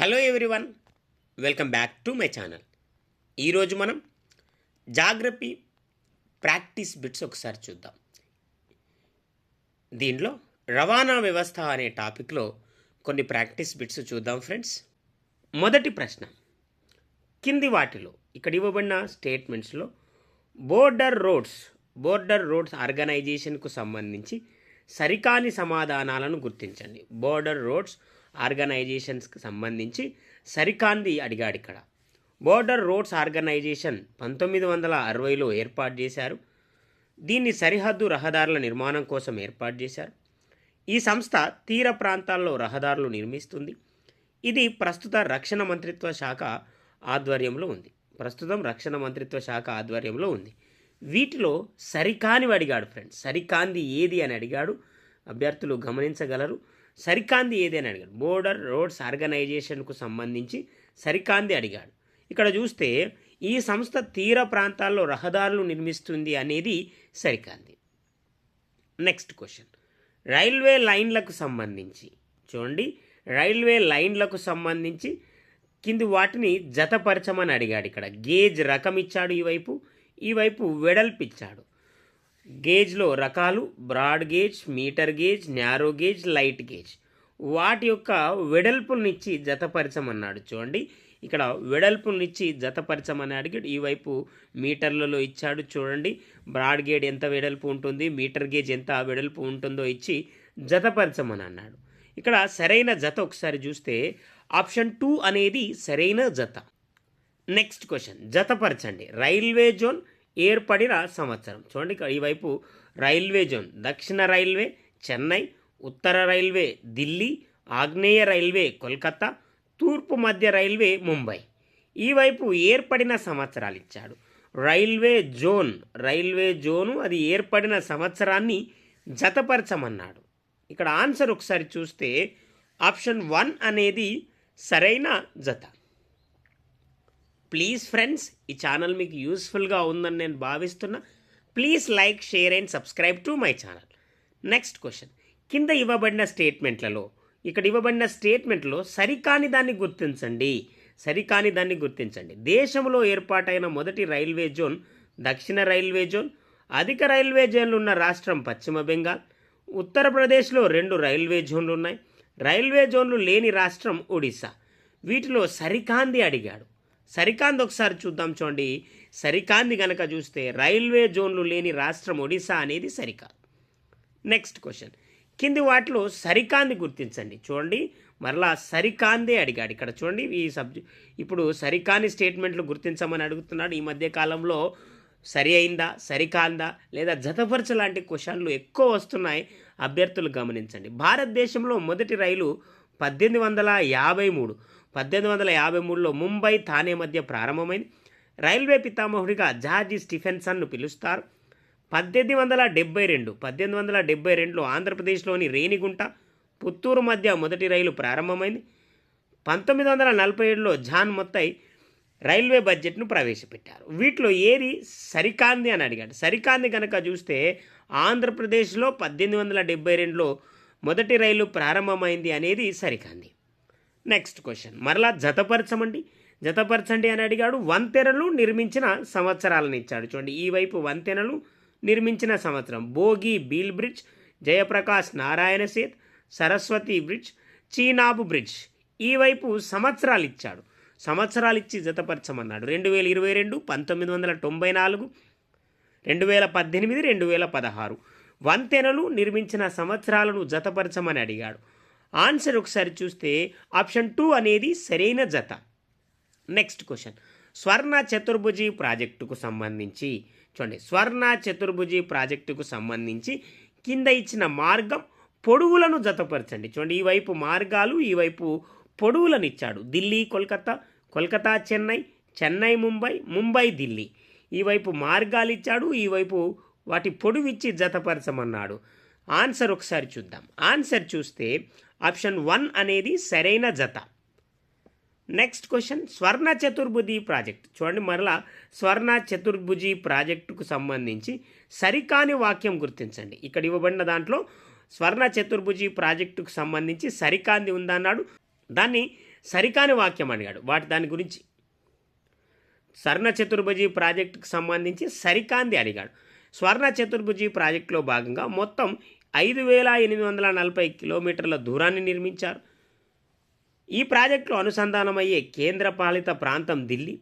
Hello everyone welcome back to my channel ఈరోజు మనం geography practice bits ఒకసారి చూద్దాం. దీనిలో రవాణా వ్యవస్థ అనే టాపిక్లో కొన్ని ప్రాక్టీస్ బిట్స్ చూద్దాం ఫ్రెండ్స్ మొదటి ప్రశ్న. కింది వాటిలో ఇక్కడ ఇవ్వబడిన స్టేట్మెంట్స్లో బోర్డర్ రోడ్స్ బోర్డర్ రోడ్స్ ఆర్గనైజేషన్కు సంబంధించి సరికాని సమాధానాలను గుర్తించండి. బోర్డర్ రోడ్స్ ఆర్గనైజేషన్స్కి సంబంధించి సరికాంది అడిగాడు ఇక్కడ. బోర్డర్ రోడ్స్ ఆర్గనైజేషన్ పంతొమ్మిది వందల అరవైలో ఏర్పాటు చేశారు. దీన్ని సరిహద్దు రహదారుల నిర్మాణం కోసం ఏర్పాటు చేశారు. ఈ సంస్థ తీర ప్రాంతాల్లో రహదారులు నిర్మిస్తుంది. ఇది ప్రస్తుత రక్షణ మంత్రిత్వ శాఖ ఆధ్వర్యంలో ఉంది. ప్రస్తుతం రక్షణ మంత్రిత్వ శాఖ ఆధ్వర్యంలో ఉంది. వీటిలో సరికానివి అడిగాడు ఫ్రెండ్స్. సరికాంది ఏది అని అడిగాడు. అభ్యర్థులు గమనించగలరు. సరికాంది ఏదైనా అడిగాడు. బోర్డర్ రోడ్స్ ఆర్గనైజేషన్కు సంబంధించి సరికాంది అడిగాడు. ఇక్కడ చూస్తే ఈ సంస్థ తీర ప్రాంతాల్లో రహదారులు నిర్మిస్తుంది అనేది సరికాంది. Next question. రైల్వే లైన్లకు సంబంధించి చూడండి. రైల్వే లైన్లకు సంబంధించి కింది వాటిని జతపరచమని అడిగాడు ఇక్కడ. గేజ్ రకం ఇచ్చాడు ఈ వైపు. ఈ వైపు గేజ్లో రకాలు broad gauge metre gauge narrow gauge light gauge. వాటి యొక్క వెడల్పునిచ్చి జతపరచమన్నాడు. చూడండి ఇక్కడ వెడల్పునిచ్చి జతపరచమని అడిగాడు ఈ వైపు మీటర్లలో ఇచ్చాడు చూడండి. బ్రాడ్ గేజ్ ఎంత వెడల్పు ఉంటుంది మీటర్ గేజ్ ఎంత వెడల్పు ఉంటుందో ఇచ్చి జతపరచమని అన్నాడు ఇక్కడ సరైన జత ఒకసారి చూస్తే ఆప్షన్ టూ అనేది సరైన జత. నెక్స్ట్ క్వశ్చన్ జతపరచండి. రైల్వే జోన్ ఏర్పడిన సంవత్సరం. చూడండి ఈవైపు ఈ వైపు రైల్వే జోన్ దక్షిణ రైల్వే చెన్నై ఉత్తర రైల్వే ఢిల్లీ ఆగ్నేయ రైల్వే కోల్కతా తూర్పు మధ్య రైల్వే ముంబై. ఈ వైపు ఏర్పడిన సంవత్సరాలు ఇచ్చాడు. రైల్వే జోన్ రైల్వే జోను అది ఏర్పడిన సంవత్సరాన్ని జతపరచమన్నాడు. ఇక్కడ ఆన్సర్ ఒకసారి చూస్తే ఆప్షన్ వన్ అనేది సరైన జత. ప్లీజ్ ఫ్రెండ్స్ ఈ ఛానల్ మీకు యూస్ఫుల్గా ఉందని నేను భావిస్తున్నా. Please like share and subscribe to my channel next question కింద ఇవ్వబడిన స్టేట్మెంట్లలో ఇక్కడ ఇవ్వబడిన స్టేట్మెంట్లో సరికాని దాన్ని గుర్తించండి. సరికాని దాన్ని గుర్తించండి. దేశంలో ఏర్పాటైన మొదటి రైల్వే జోన్ దక్షిణ రైల్వే జోన్ అధిక రైల్వే జోన్లు ఉన్న రాష్ట్రం పశ్చిమ బెంగాల్ ఉత్తరప్రదేశ్లో రెండు రైల్వే జోన్లు ఉన్నాయి. రైల్వే జోన్లు లేని రాష్ట్రం ఒడిశా. వీటిలో సరికాంది అడిగాడు. సరికాంది ఒకసారి చూద్దాం చూడండి. సరికాంది గనక చూస్తే రైల్వే జోన్లు లేని రాష్ట్రం ఒడిశా అనేది సరికాదు. Next question. కింది వాటిలో సరికాంది గుర్తించండి. చూడండి. మరలా సరికాందే అడిగాడు. ఇక్కడ చూడండి. ఈ సబ్జెక్ట్ ఇప్పుడు సరికాని స్టేట్మెంట్లు గుర్తించమని అడుగుతున్నాడు. ఈ మధ్య కాలంలో సరి అయిందా సరికాందా లేదా జతపరచ లాంటి క్వశ్చన్లు ఎక్కువ వస్తున్నాయి. అభ్యర్థులు గమనించండి. భారతదేశంలో మొదటి రైలు పద్దెనిమిది వందల యాభై మూడు. పద్దెనిమిది వందల యాభై మూడులో ముంబై థానే మధ్య ప్రారంభమైంది. రైల్వే పితామహుడిగా జార్జి స్టిఫెన్సన్ను పిలుస్తారు. పద్దెనిమిది వందల డెబ్బై రెండు పద్దెనిమిది వందల డెబ్బై రెండులో ఆంధ్రప్రదేశ్లోని రేణిగుంట పుత్తూరు మధ్య మొదటి రైలు ప్రారంభమైంది. పంతొమ్మిది వందల నలభై ఏడులో జాన్ మొత్తై రైల్వే బడ్జెట్ను ప్రవేశపెట్టారు. వీటిలో ఏది సరికాంది అని అడిగాడు. సరికాంది కనుక చూస్తే ఆంధ్రప్రదేశ్లో పద్దెనిమిది వందల డెబ్బై రెండులో మొదటి రైలు ప్రారంభమైంది అనేది సరికాంది. నెక్స్ట్ క్వశ్చన్ మరలా జతపరచమండి. జతపరచండి అని అడిగాడు. వంతెనలు నిర్మించిన సంవత్సరాలను ఇచ్చాడు. చూడండి ఈ వైపు వంతెనలు నిర్మించిన సంవత్సరం. Bogibeel bridge Jayaprakash Narayan Setu Saraswati bridge Chenab bridge. ఈ వైపు సంవత్సరాలు ఇచ్చాడు. సంవత్సరాలు ఇచ్చి జతపరచమన్నాడు. రెండు వేల ఇరవై రెండు పంతొమ్మిది వందల తొంభై నాలుగు రెండు వేల పద్దెనిమిది రెండు వేల పదహారు. వంతెనలు నిర్మించిన సంవత్సరాలను జతపరచమని అడిగాడు. ఆన్సర్ ఒకసారి చూస్తే ఆప్షన్ టూ అనేది సరైన జత. నెక్స్ట్ క్వశ్చన్ స్వర్ణ చతుర్భుజి ప్రాజెక్టుకు సంబంధించి చూడండి స్వర్ణ చతుర్భుజి ప్రాజెక్టుకు సంబంధించి కింద ఇచ్చిన మార్గం పొడవులను జతపరచండి. చూడండి ఈ వైపు మార్గాలు ఈ వైపు పొడవులను ఇచ్చాడు. ఢిల్లీ కోల్కతా కోల్కతా చెన్నై చెన్నై ముంబై ముంబై ఢిల్లీ. ఈ వైపు మార్గాలు ఇచ్చాడు ఈ వైపు వాటి పొడవిచ్చి జతపరచమన్నాడు. ఆన్సర్ ఒకసారి చూద్దాం. ఆన్సర్ చూస్తే ఆప్షన్ వన్ అనేది సరైన జత. Next question Swarna Chaturbhuji project. చూడండి మరలా స్వర్ణ చతుర్భుజి ప్రాజెక్టుకు సంబంధించి సరికాని వాక్యం గుర్తించండి. ఇక్కడ ఇవ్వబడిన దాంట్లో స్వర్ణ చతుర్భుజి ప్రాజెక్టుకు సంబంధించి సరికాంది ఉందన్నాడు. దాన్ని సరికాని వాక్యం అడిగాడు. వాటి దాని గురించి స్వర్ణ చతుర్భుజి ప్రాజెక్టుకు సంబంధించి సరికాంది అడిగాడు. స్వర్ణ చతుర్భుజి ప్రాజెక్టులో భాగంగా మొత్తం ఐదు వేల ఎనిమిది వందల నలభై కిలోమీటర్ల దూరాన్ని నిర్మించారు. ఈ ప్రాజెక్టులో అనుసంధానమయ్యే కేంద్రపాలిత ప్రాంతం ఢిల్లీ.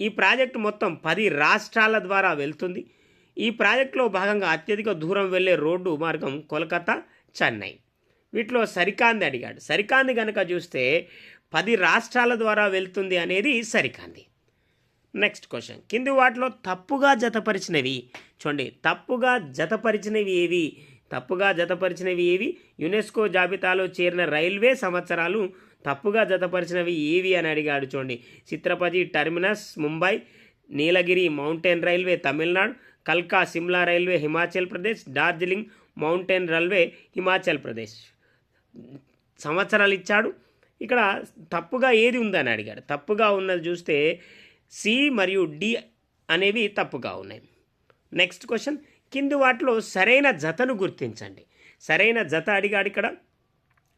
ఈ ప్రాజెక్టు మొత్తం పది రాష్ట్రాల ద్వారా వెళ్తుంది. ఈ ప్రాజెక్టులో భాగంగా అత్యధిక దూరం వెళ్ళే రోడ్డు మార్గం కోల్కతా చెన్నై. వీటిలో సరికాంది అడిగాడు. సరికాంది కనుక చూస్తే పది రాష్ట్రాల ద్వారా వెళ్తుంది అనేది సరికాంది. Next question. కింది వాటిలో తప్పుగా జతపరిచినవి చూడండి. తప్పుగా జతపరిచినవి ఏవి? తప్పుగా జతపరిచినవి ఏవి? యునెస్కో జాబితాలో చేరిన రైల్వే సంవత్సరాలు తప్పుగా జతపరిచినవి ఏవి అని అడిగాడు చూడండి. Chhatrapati terminus Mumbai Nilgiri mountain railway Tamil Nadu కల్కా Shimla railway Himachal Pradesh Darjeeling mountain railway Himachal Pradesh. సంవత్సరాలు ఇచ్చాడు. ఇక్కడ తప్పుగా ఏది ఉందని అడిగాడు. తప్పుగా ఉన్నది చూస్తే సి మరియు డి అనేవి తప్పుగా ఉన్నాయి. నెక్స్ట్ క్వశ్చన్ కింది వాటిలో సరైన జతను గుర్తించండి. సరైన జత అడిగాడు ఇక్కడ.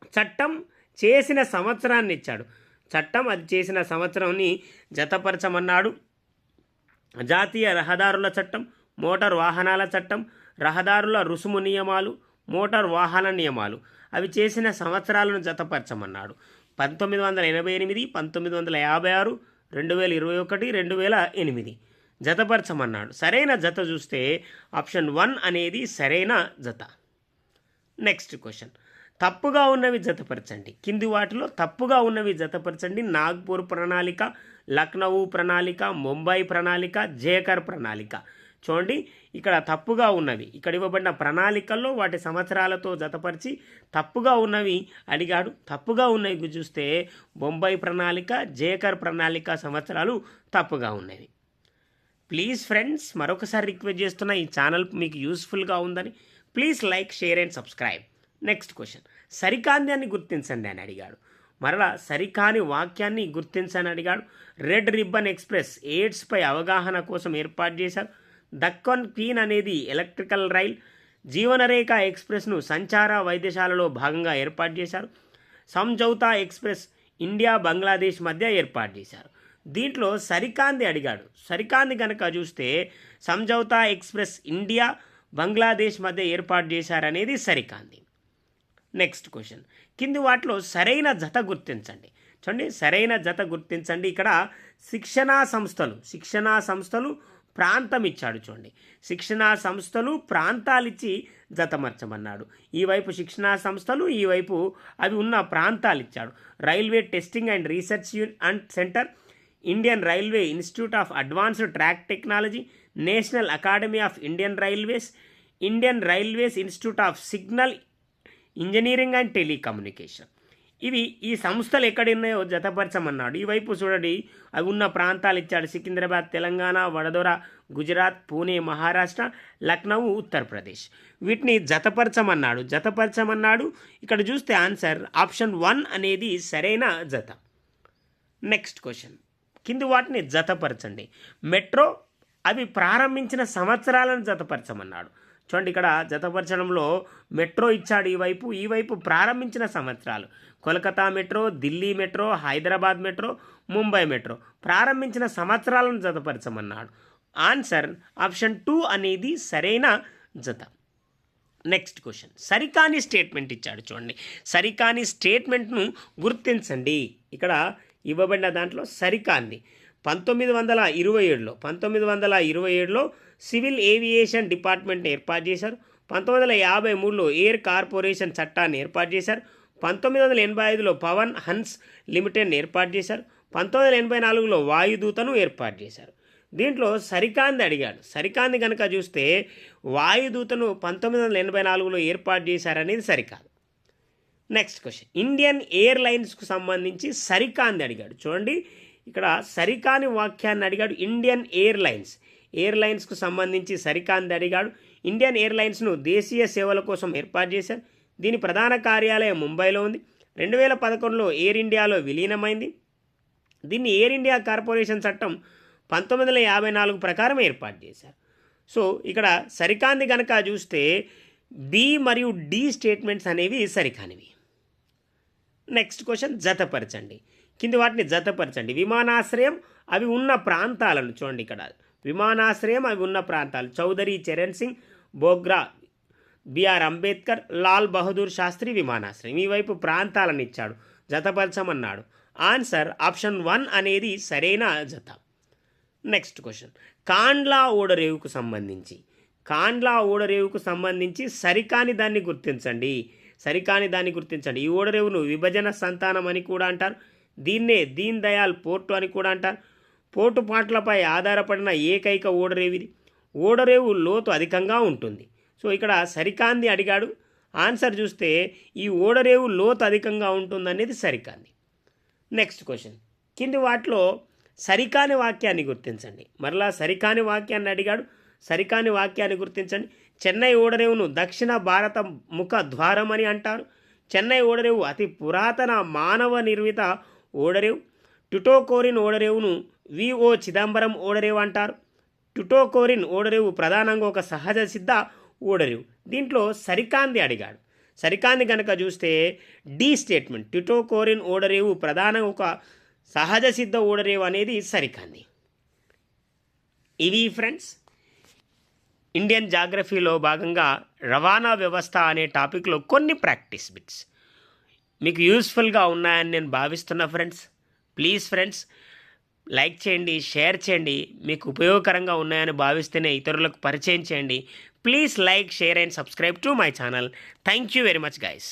చట్టం చేసిన సంవత్సరాన్ని ఇచ్చాడు. చట్టం అది చేసిన సంవత్సరంని జతపరచమన్నాడు. జాతీయ రహదారుల చట్టం మోటార్ వాహనాల చట్టం రహదారుల రుసుము నియమాలు మోటార్ వాహన నియమాలు. అవి చేసిన సంవత్సరాలను జతపరచమన్నాడు. పంతొమ్మిది వందల ఎనభై ఎనిమిది పంతొమ్మిది వందల యాభై ఆరు రెండు వేల ఇరవై ఒకటి రెండు వేల ఎనిమిది. జతపరచమన్నాడు. సరైన జత చూస్తే ఆప్షన్ వన్ అనేది సరైన జత. Next question. తప్పుగా ఉన్నవి జతపరచండి. కింది వాటిలో తప్పుగా ఉన్నవి జతపరచండి. నాగ్పూర్ ప్రణాళిక లక్నౌ ప్రణాళిక ముంబై ప్రణాళిక జేకర్ ప్రణాళిక. చూడండి ఇక్కడ తప్పుగా ఉన్నవి. ఇక్కడ ఇవ్వబడిన ప్రణాళికల్లో వాటి సంవత్సరాలతో జతపరిచి తప్పుగా ఉన్నవి అడిగాడు. తప్పుగా ఉన్నవి చూస్తే బొంబాయి ప్రణాళిక జేకర్ ప్రణాళిక సంవత్సరాలు తప్పుగా ఉన్నవి. ప్లీజ్ ఫ్రెండ్స్ మరొకసారి రిక్వెస్ట్ చేస్తున్న ఈ ఛానల్ మీకు యూస్ఫుల్గా ఉందని please like share and subscribe. Next question సరికాంద్యాన్ని గుర్తించండి అని అడిగాడు. మరలా సరికాని వాక్యాన్ని గుర్తించని అడిగాడు. రెడ్ రిబ్బన్ ఎక్స్ప్రెస్ ఎయిడ్స్పై అవగాహన కోసం ఏర్పాటు చేశారు. దక్కన్ క్వీన్ అనేది ఎలక్ట్రికల్ రైల్. జీవనరేఖ ఎక్స్ప్రెస్ను సంచార వైద్యశాలలో భాగంగా ఏర్పాటు చేశారు. సంజౌతా ఎక్స్ప్రెస్ ఇండియా బంగ్లాదేశ్ మధ్య ఏర్పాటు చేశారు. దీంట్లో సరికాంది అడిగాడు. సరికాంది కనుక చూస్తే సంజౌతా ఎక్స్ప్రెస్ ఇండియా బంగ్లాదేశ్ మధ్య ఏర్పాటు చేశారనేది సరికాంది. Next question. కింది వాటిలో సరైన జత గుర్తించండి. చూడండి సరైన జత గుర్తించండి. ఇక్కడ శిక్షణా సంస్థలు శిక్షణా సంస్థలు ప్రాంతం ఇచ్చాడు చూడండి. శిక్షణా సంస్థలు ప్రాంతాలు ఇచ్చి జతమర్చమన్నాడు ఈ వైపు శిక్షణా సంస్థలు ఈ వైపు అవి ఉన్న ప్రాంతాలు ఇచ్చాడు railway testing and research and centre Indian railway institute of advanced track technology national academy of Indian railways Indian railways institute of signal engineering and telecommunication ఇవి ఈ సంస్థలు ఎక్కడున్నాయో జతపరచమన్నాడు. ఈ వైపు చూడండి అవి ఉన్న ప్రాంతాలు ఇచ్చాడు. సికింద్రాబాద్ తెలంగాణ వడదొర గుజరాత్ పూణే మహారాష్ట్ర లక్నౌ ఉత్తరప్రదేశ్. వీటిని జతపరచమన్నాడు. జతపరచమన్నాడు. ఇక్కడ చూస్తే ఆన్సర్ ఆప్షన్ వన్ అనేది సరైన జత. Next question. కింది వాటిని జతపరచండి. మెట్రో అవి ప్రారంభించిన సంవత్సరాలను జతపరచమన్నాడు. చూడండి ఇక్కడ జతపరచడంలో మెట్రో ఇచ్చాడు ఈ వైపు ఈ వైపు ప్రారంభించిన సంవత్సరాలు. Kolkata metro Delhi metro Hyderabad metro Mumbai metro ప్రారంభించిన సంవత్సరాలను జతపరచమన్నాడు. ఆన్సర్ ఆప్షన్ టూ అనేది సరైన జత. నెక్స్ట్ క్వశ్చన్ సరికాని స్టేట్మెంట్ ఇచ్చాడు చూడండి. సరికాని స్టేట్మెంట్ను గుర్తించండి. ఇక్కడ ఇవ్వబడిన దాంట్లో సరికాంది. పంతొమ్మిది వందల ఇరవై ఏడులో పంతొమ్మిది వందల ఇరవై ఏడులో సివిల్ ఏవియేషన్ డిపార్ట్మెంట్ని ఏర్పాటు చేశారు. పంతొమ్మిది వందల యాభై మూడులో ఎయిర్ కార్పొరేషన్ చట్టాన్ని ఏర్పాటు చేశారు. పంతొమ్మిది వందల ఎనభై ఐదులో పవన్ హన్స్ లిమిటెడ్ని ఏర్పాటు చేశారు. పంతొమ్మిది వందల ఎనభై నాలుగులో వాయుదూతను ఏర్పాటు చేశారు. దీంట్లో సరికాంది అడిగాడు. సరికాంది కనుక చూస్తే వాయుదూతను పంతొమ్మిది వందల ఎనభై నాలుగులో ఏర్పాటు చేశారనేది సరికాదు. నెక్స్ట్ క్వశ్చన్ ఇండియన్ ఎయిర్లైన్స్కు సంబంధించి సరికాంది అడిగాడు. చూడండి ఇక్కడ సరికాని వాక్యాన్ని అడిగాడు ఇండియన్ ఎయిర్లైన్స్ ఎయిర్లైన్స్కు సంబంధించి సరికాంది అడిగాడు. ఇండియన్ ఎయిర్లైన్స్ను దేశీయ సేవల కోసం ఏర్పాటు చేశారు. దీని ప్రధాన కార్యాలయం ముంబైలో ఉంది. రెండు వేల పదకొండులో ఎయిర్ ఇండియాలో విలీనమైంది. దీన్ని ఎయిర్ ఇండియా కార్పొరేషన్ చట్టం పంతొమ్మిది వందల యాభై నాలుగు ప్రకారం ఏర్పాటు చేశారు. సో ఇక్కడ సరికాంది కనుక చూస్తే బి మరియు డి స్టేట్మెంట్స్ అనేవి సరికానివి నెక్స్ట్ క్వశ్చన్ జతపరచండి. కింది వాటిని జతపరచండి. విమానాశ్రయం అవి ఉన్న ప్రాంతాలను చూడండి ఇక్కడ. విమానాశ్రయం అవి ఉన్న ప్రాంతాలు. చౌదరి చరణ్ సింగ్ బోగ్రా బిఆర్ అంబేద్కర్ లాల్ బహదూర్ శాస్త్రి విమానాశ్రయం. ఈ వైపు ప్రాంతాలను ఇచ్చాడు. జతపరచమన్నాడు. ఆన్సర్ ఆప్షన్ వన్ అనేది సరైన జత. Next question. కాండ్లా ఓడరేవుకు సంబంధించి. కాండ్లా ఓడరేవుకు సంబంధించి సరికాని దాన్ని గుర్తించండి. సరికాని దాన్ని గుర్తించండి. ఈ ఓడరేవును విభజన సంతానం అని కూడా అంటారు. దీన్నే దీన్ దయాల్ పోర్టు అని కూడా అంటారు. పోర్టు పాటలపై ఆధారపడిన ఏకైక ఓడరేవిది ఓడరేవు లోతు అధికంగా ఉంటుంది. సో ఇక్కడ సరికాంది అడిగాడు. ఆన్సర్ చూస్తే ఈ ఓడరేవు లోతు అధికంగా ఉంటుందనేది సరికాంది. Next question. కింది వాటిలో సరికాని వాక్యాన్ని గుర్తించండి. మరలా సరికాని వాక్యాన్ని అడిగాడు. సరికాని వాక్యాన్ని గుర్తించండి. చెన్నై ఓడరేవును దక్షిణ భారత ముఖ ద్వారం అని అంటారు. చెన్నై ఓడరేవు అతి పురాతన మానవ నిర్మిత ఓడరేవు. టుటోకోరిన్ ఓడరేవును విఓ చిదంబరం ఓడరేవు అంటారు. టుటోకోరిన్ ఓడరేవు ప్రధానంగా ఒక సహజ సిద్ధ ఓడరేవు. దీంట్లో సరికాంది అడిగాడు. సరికాంది కనుక చూస్తే డి స్టేట్మెంట్ టిటోకోరిన్ ఓడరేవు ప్రధానంగా ఒక సహజ సిద్ధ ఓడరేవు అనేది సరికాంది. ఇవి ఫ్రెండ్స్ ఇండియన్ జాగ్రఫీలో భాగంగా రవాణా వ్యవస్థ అనే టాపిక్లో కొన్ని ప్రాక్టీస్ బిట్స్. మీకు యూస్ఫుల్గా ఉన్నాయని నేను భావిస్తున్నా ఫ్రెండ్స్. ప్లీజ్ ఫ్రెండ్స్ లైక్ చేయండి షేర్ చేయండి. మీకు ఉపయోగకరంగా ఉన్నాయని భావిస్తేనే ఇతరులకు పరిచయం చేయండి. Please like share and subscribe to my channel. Thank you very much guys.